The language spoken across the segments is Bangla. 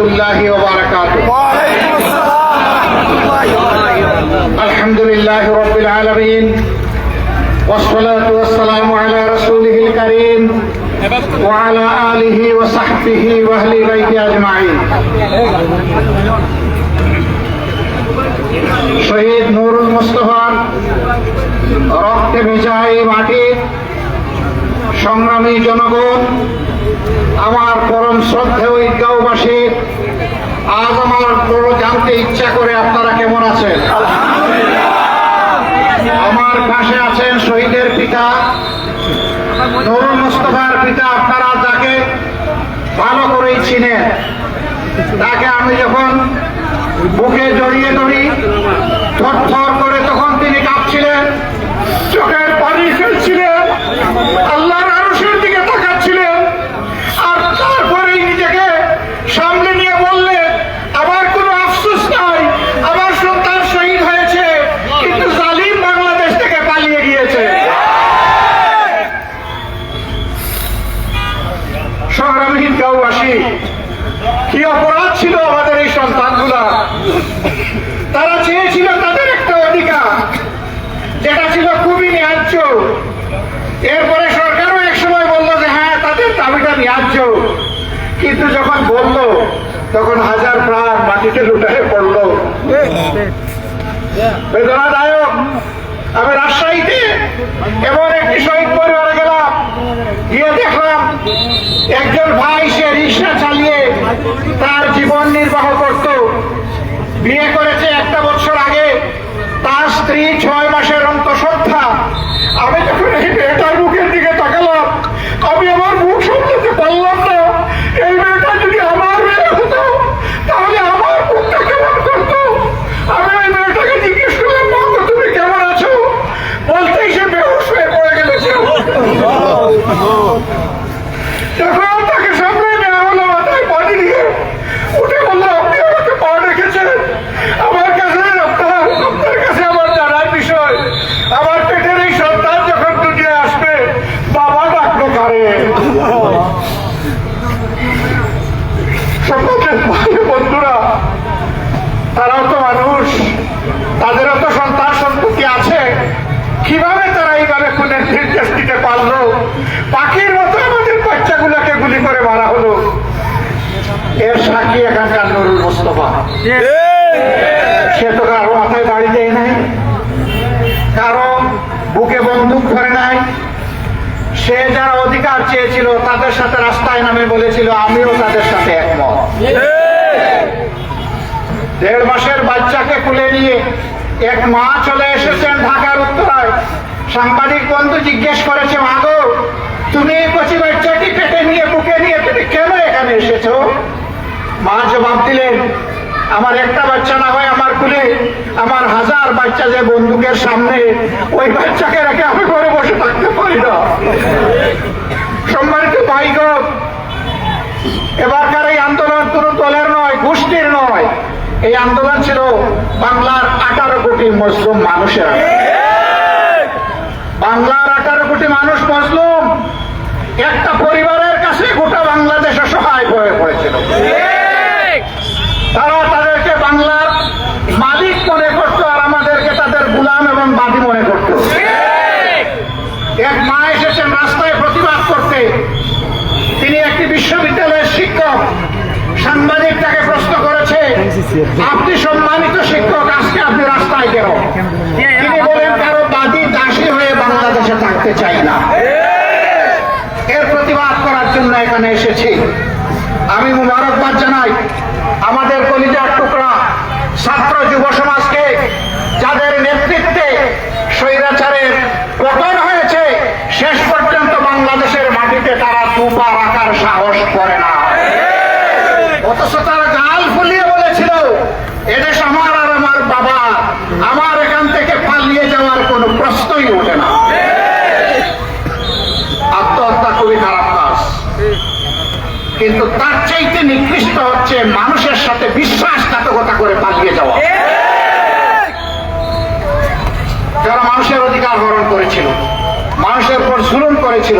الله وبركاته الحمد لله رب العالمين والصلاة والسلام على رسوله الكريم وعلى آله وصحبه وأهل بيته أجمعين শহীদ নুরুল মুস্তফার রক্তে ভেজা এই মাটি সংগ্রামী জনগণ আমার পরম শ্রদ্ধেয় ঈদগাঁওবাসী আজ আমার বড় জানতে ইচ্ছা করে আপনারা কেমন আছেন? আমার পাশে আছেন শহীদের পিতা নুরুল মুস্তফার পিতা, আপনারা যাকে ভালো করেই চিনেন, তাকে আমি যখন বুকে জড়িয়ে ধরি থর করে তখন তিনি কাঁপছিলেন চোখের পানি ফেলছিলেন, আল্লাহর আরশের দিকে তাকাচ্ছিলেন আর তারপরেই নিজেকে সামনে নিয়ে বললেন আমার কোনো আফসোস নাই আমার সন্তান শহীদ হয়েছে কিন্তু জালিম বাংলাদেশ থেকে পালিয়ে গিয়েছে গাঁওবাসী কি অপরাধ ছিল আমাদের এই সন্তানগুলা? তারা চেয়েছিল তাদের একটা অধিকার, যেটা ছিল খুবই ন্যায্য। এরপরে সরকারও এক সময় বলল যে হ্যাঁ তাদের দাবিটা ন্যায্য। কিন্তু যখন বলল, তখন হাজার প্রাণ মাটিতে লুটারে পড়ল। বেদনাদায়ক। আমি রাজশাহীতে এমন একটি শহীদ পরিবারে গেলাম। গিয়ে দেখলাম একজন ভাই সে রিক্সা চালিয়ে তার জীবন নির্বাহ করত। বিয়ে করেছে একটা বছর আগে তার স্ত্রী ছয় মাসের অন্তঃসত্ত্বা আমি যখন এই মেয়েটার মুখের দিকে তাকালাম আমি আমার মুখ সামলাতে পারলাম না এই মেয়েটা যদি আমার মেয়ে হতো তাহলে আমার মুখটা কেমন করতো আমি ওই মেয়েটাকে জিজ্ঞেস করলাম মঙ্গ তুমি কেমন আছো বলতেই সে বেহুশ হয়ে পড়ে গেল যখন তাকে সামনে নেওয়া হলো মাথায় পানি দিয়ে উঠে বলল আপনি আমাকে পা রেখেছেন আমার কাছে আপনার আপনার কাছে আমার জানার বিষয় আমার পেটের এই সন্তান যখন দুনিয়া আসবে বাবা ডাকবে কারে সমাজের ভাই বন্ধুরা তারাও তো মানুষ তাদেরও তো সন্তান সন্ততি আছে কীভাবে তারা নির্দেশ দিতে পারল। পাখির মতো আমাদের বাচ্চাগুলোকে গুলি করে মারা হলো। এর সাক্ষী এখানকার নুরুল মোস্তফা। সে তো কারও মাথায় বাড়ি দেয় নাই, কারও বুকে বন্দুক ধরে নাই। সে যারা অধিকার চেয়েছিল তাদের সাথে রাস্তায় নামে বলেছিল, আমিও তাদের সাথে একমত। দেড় মাসের বাচ্চাকে তুলে নিয়ে এক মা চলে এসেছেন ঢাকার উত্তরায়। সাংবাদিক বন্ধু জিজ্ঞেস করেছে মাগো তুমি এই কচি বাচ্চাটি পেটে নিয়ে, বুকে নিয়ে তুমি কেন এখানে এসেছ? মা জবাব দিলেন, আমার একটা বাচ্চা না হয়, আমার কুলে আমার হাজার বাচ্চা যে বন্দুকের সামনে ওই বাচ্চাকে রেখে আমি ঘরে বসে থাকতে পারি না। সম্মানিত ভাইগণ এবারকার এই আন্দোলন কোন দলের নয়, গোষ্ঠীর নয়। এই আন্দোলন ছিল বাংলার আঠারো কোটি মুসলিম মানুষের বাংলার আঠারো কোটি মানুষ মজলুম। একটা পরিবারের কাছে গোটা বাংলাদেশ অসহায় হয়ে পড়েছিল। তারা তাদেরকে বাংলার মালিক মনে করতো আর আমাদেরকে তাদের গুলাম এবং বাদী মনে করতো। এক মা এসেছেন রাস্তায় প্রতিবাদ করতে। তিনি একটি বিশ্ববিদ্যালয়ের শিক্ষক। সাংবাদিক তাকে প্রশ্ন করেছে, আপনি সম্মানিত শিক্ষক, আজকে আপনি রাস্তায় কেন? তিনি বলেন, কারও বাদী বাংলাদেশে থাকতে চাই না। এর প্রতিবাদ করার জন্য এখানে এসেছি। আমি মুবারকবাদ জানাই আমাদের কলিজার টুকরা ছাত্র যুব সমাজকে, যাদের নেতৃত্বে স্বৈরাচারের পতন হয়েছে, শেষ পর্যন্ত বাংলাদেশের মাটিতে তারা দুপা রাখার সাহস করে না। অথচ তারা গাল ফুলিয়ে বলেছিল এদেশ আমার আর আমার বাবা, আমার এখান থেকে পালিয়ে যাওয়ার কোনো প্রশ্নই ওঠে না। কিন্তু তার চাইতে নিকৃষ্ট হচ্ছে মানুষের সাথে বিশ্বাসঘাতকতা করে পালিয়ে যাওয়া। যারা মানুষের অধিকার হরণ করেছিল, মানুষের উপর জুলুম করেছিল,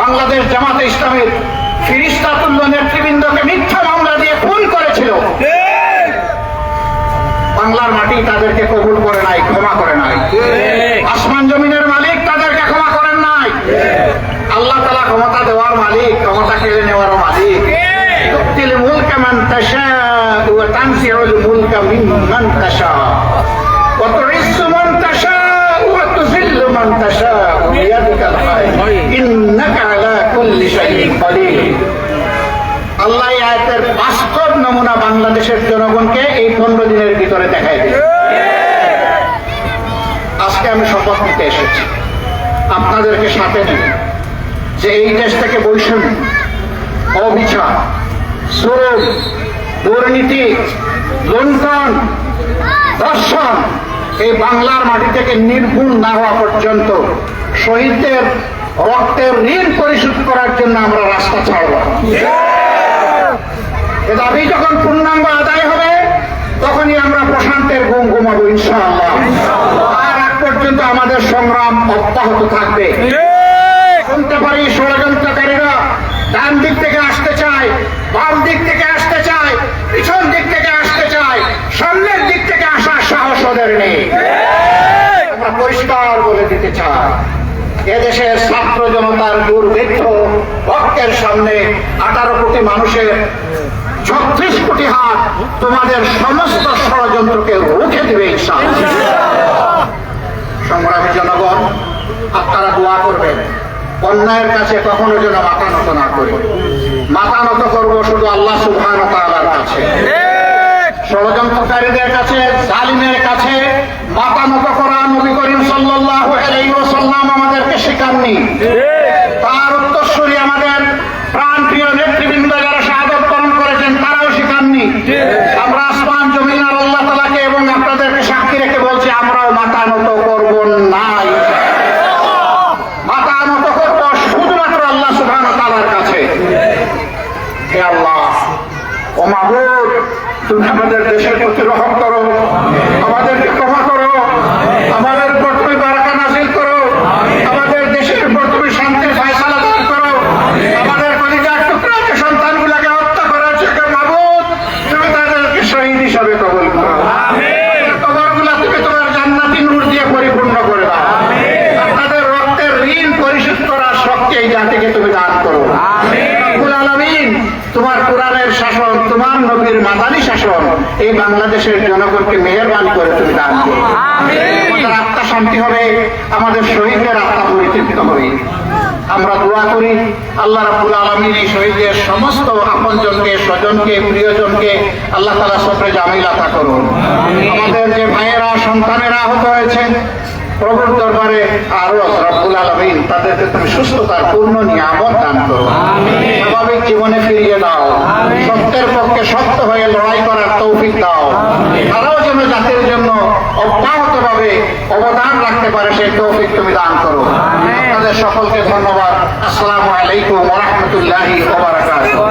বাংলাদেশ জামাতে ইসলামের ফিরিস্তাতুল্য নেতৃবৃন্দকে মিথ্যা মামলা দিয়ে খুন করেছিল, বাংলার মাটি তাদেরকে কবুল করে নাই, ক্ষমা করে নাই। আসমান জমিনের মালিক তাদেরকে ক্ষমা করেন নাই। আল্লাহ তালা ক্ষমতা দেওয়ার মালিক ক্ষমতা কেড়ে নেওয়ার মালিক। তুক্তিল মুলকা মান তাশা ওয়া তানসিউল মুলকা মিম্মান তাশা ওয়া তুইজ্জু মান তাশা ওয়া তুযিল্লু মান তাশা বিয়াদিকাল খায়র ইন্নাকা আলা কুল্লি শাইইন কাদির। আল্লাহ এই আয়াতের বাস্তব নমুনা বাংলাদেশের জনগণকে এই পনেরো দিনের ভিতরে দেখাই দিল আজকে আমি শপথ নিতে এসেছি। আপনাদেরকে সাথে নিয়ে যে এই দেশ থেকে বৈষম্য, অবিচার শ্রম দুর্নীতি, লুণ্ঠন দর্শন এই বাংলার মাটি থেকে নির্ভুল না হওয়া পর্যন্ত শহীদদের রক্তের ঋণ পরিশোধ করার জন্য আমরা রাস্তা ছাড়ব। এ দাবি যখন পূর্ণাঙ্গ আদায় হবে, তখনই আমরা প্রশান্তের ঘুম ঘুমাবো ইনশাআল্লাহ। আর আগ পর্যন্ত আমাদের সংগ্রাম অব্যাহত থাকবে। পারি ষড়যন্ত্রকারীরা ডান দিক থেকে আসতে চায়, বাম দিক থেকে আসতে চায়, পিছন দিক থেকে আসতে চায়, সামনের দিক থেকে আসার সাহস ওদের নেই। আমরা পরিষ্কার বলে দিতে চাই, এদেশের ছাত্র জনতার দুর্ভিক্ষ ভক্তের সামনে আঠারো কোটি মানুষের ছত্রিশ কোটি হাত তোমাদের সমস্ত ষড়যন্ত্রকে রুখে দেবে সংগ্রামী জনগণ, আপনারা দোয়া করবেন। অন্যায়ের কাছে কখনো যেন মাথা নত না করি। মাথা নত করব শুধু আল্লাহ সুবহান কাছে। ষড়যন্ত্রকারীদের কাছে জালিমের কাছে মাথা নত করা নবী করিম সাল্লাল্লাহু আলাইহি ওয়াসাল্লাম আমাদেরকে শেখাননি। তার উত্তরসূরি আমাদের প্রাণপ্রিয় নেতৃবৃন্দ যারা শাহাদত বরণ করেছেন তারাও শেখাননি। আমরা আসমান জমিন আল্লাহ তালাকে এবং আপনাদেরকে সাক্ষী রেখে বলছি আমরাও মাথা নত করব না মাথা নত করব শুধুমাত্র আল্লাহ সুবহান তাআলার কাছে হে আল্লাহ ও মাহবুব তুমি আমাদের দেশের প্রতি রহম করো আমাদেরকে ক্ষমা করো আমাদের উপর তুমি বারাকা নাসিল করো আমাদের দেশের উপর তুমি শান্তির ফয়সালা দান করো আমাদের কলিজার টুকরা যে সন্তানগুলোকে হত্যা করার জন্য মাহবুব তুমি তাদেরকে শহীদ হিসাবে কবল করো কবরগুলা তুমি তোমার জান্নাতি নূর দিয়ে পরিপূর্ণ করে দাও আপনাদের রক্তের ঋণ পরিশোধ করার শক্তি এই জাতিকে তুমি দান করো রব্বুল আলামিন তোমার কোরআনের শাসন তোমার নবীর মাদানী শাসন এই বাংলাদেশের জনগণকে মেহরবানি করে তুমি দান করো। আমাদের আত্মা শান্তি হবে আমাদের শহীদদের আত্মা পরিতৃপ্ত হবে। আমরা দোয়া করি আল্লাহ রাব্বুল আলামিন এই শহীদের সমস্ত আপনজনকে স্বজনকে প্রিয়জনকে আল্লাহ তাআলা সফরে জামিল আতা করুন। আমাদের যে ভাইয়েরা সন্তানেরা আহত হয়েছেন প্রভুর দরবারে আরও রব্বুল আলমিন তাদেরকে তুমি সুস্থতার পূর্ণ নিয়ামত দান করো স্বাভাবিক জীবনে ফিরিয়ে দাও। সত্যের পক্ষে শক্ত হয়ে লড়াই করার তৌফিক দাও। তারাও যেন জাতির জন্য অব্যাহত ভাবে অবদান রাখতে পারে সেই তৌফিক তুমি দান করো। আপনাদের সকলকে ধন্যবাদ। আসসালামু আলাইকুম ওরহমতুল্লাহি ওবারাকাতুহু